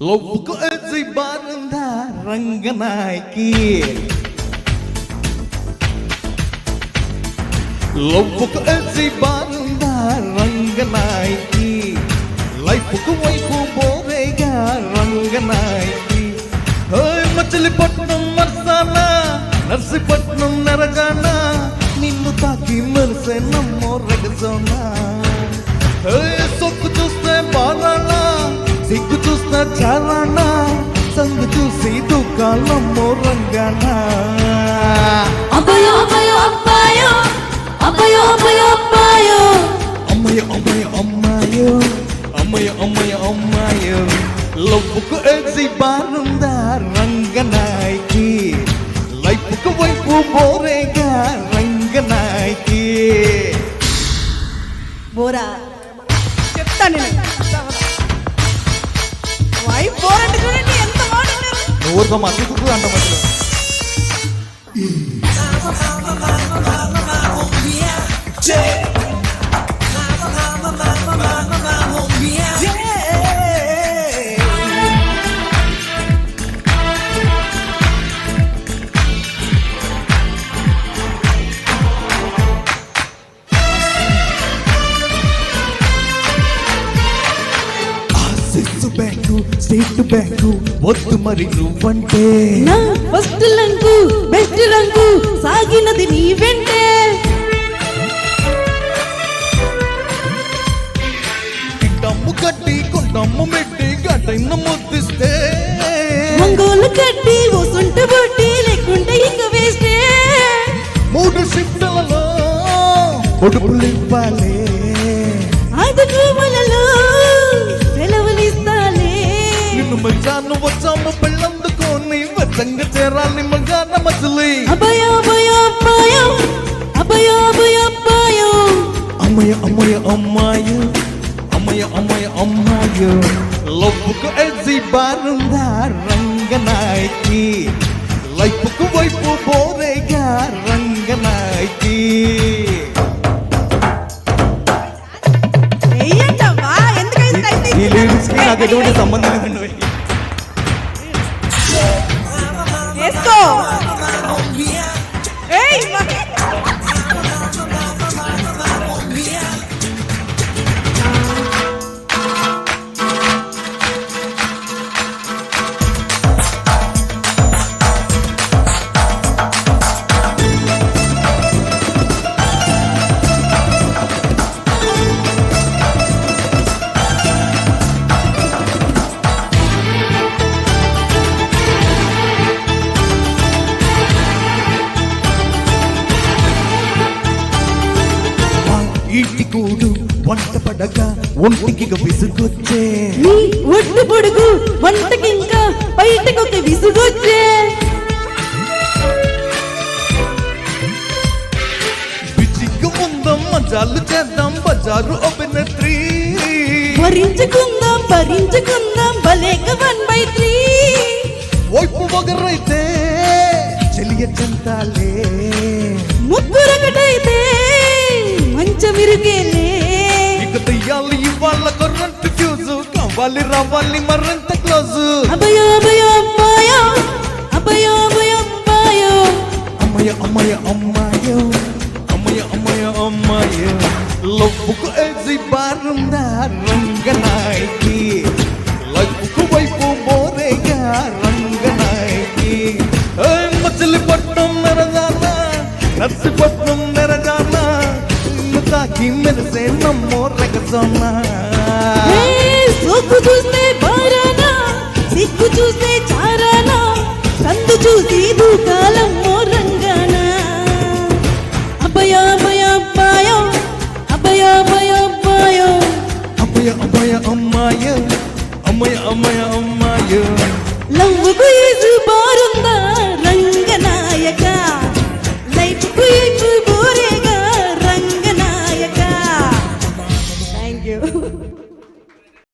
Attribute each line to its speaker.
Speaker 1: లవ్వుకు ఎజ్జి బారుందా రంగనాయకి లవ్వుకు ఎజ్జి బారుందా రంగనాయకి లైఫ్కు వైపు బోరేగా రంగనాయకి ఓయ్ మచిలీపట్నం మర్సానా నర్సిపట్నం నరగానా నిన్ను తాకి మెరిసే నమ్మో రెగజోనా చాలానా సంగు చూసి దుకాణమ్మో రంగానా.
Speaker 2: అబ్బయో అబ్బయో అబ్బాయో అబ్బయో అబ్బయో అబ్బాయో.
Speaker 1: అమ్మయ్య అమ్మయ్య అమ్మాయో అమ్మయ్య అమ్మయ్య అమ్మాయో. లవ్వుకు ఎగ్జి బారుందా రంగనాయకి? లైఫ్కు వైపు బోరేగా రంగనాయకి?
Speaker 3: బోరా చెప్తా నేను. ఊరుకోమా?
Speaker 1: ఊరితో అంట మధ్యలో. స్టేట్ బ్యాంకు వద్దు మరి నువ్వంటే.
Speaker 3: నా ఫస్ట్ రంగు బెస్ట్ రంగు సాగినది నీ వెంటే
Speaker 1: గిట్టమ్ము కట్టి కొండమ్ము మెట్టి గడ్డైన ముద్దిస్తే.
Speaker 3: మంగోలు కట్టి ఓసుంట బొట్టి లేకుంటే ఇంక వేస్తే
Speaker 1: మూడు షిఫ్ట్లలో పొడుపులు ఇవ్వాలి
Speaker 3: ఐదు
Speaker 1: పెళ్ళందుకొని వచ్చంగా చేరాలి మజాన మజిలి.
Speaker 3: అబ్బయో అబ్బయో అబ్బాయో అబ్బయో అబ్బయో అబ్బాయో
Speaker 1: అమ్మయ్య అమ్మయ్య అమ్మాయి. అమ్మయ్య అమ్మాయి లవ్వుకు ఎల్జి బారుందా రంగనాయకి లైఫ్కు వైపు బోరేగా రంగనాయకి ఈ లిరిక్స్కి నాకు ఎటువంటి సంబంధం లేదండి. Oh! కూడు వంట పడక ఒంటికి విసుగొచ్చే.
Speaker 3: ఒడ్డు పొడుగు వంటకి ఇంకా బయటకు ఒక విసుగొచ్చే.
Speaker 1: బిజిగ్గు ముందం మజాలు చేద్దాం బజారు అభినేత్రి.
Speaker 3: భరించుకుందాం భరించుకుందాం బలేక వన్ బై త్రీ.
Speaker 1: వైపు ఒకరైతే చెలియ చెంతాలే
Speaker 3: ముగ్గురొకటైతే మంచం ఇరుకేలే
Speaker 1: ఇక తెయ్యాలి ఇవాళ కరెంట్ ఫ్యూజ్ కావాలి రావాలి మరింత క్లోజ్.
Speaker 3: అభయో అభయో అబ్బాయో అభయో అభయో అబ్బాయో
Speaker 1: అమ్మయ్య అమ్మయ్య అమ్మాయో. అమ్మయ్య అమ్మయ్య అమ్మాయో. లవ్వుకు ఎల్జి బారుందా రంగనాయకి తాకి మెరిసే నమ్మో రెగజోనా
Speaker 3: ఏ సోకు చూస్తే బారానా సిగ్గు చూస్తే చారానా సందు చూసి రంగానా.
Speaker 1: అమ్మయ్య అమ్మాయ అమ్మయ్య అమ్మయ్య అమ్మాయ.
Speaker 3: లవ్వుకు బారుందా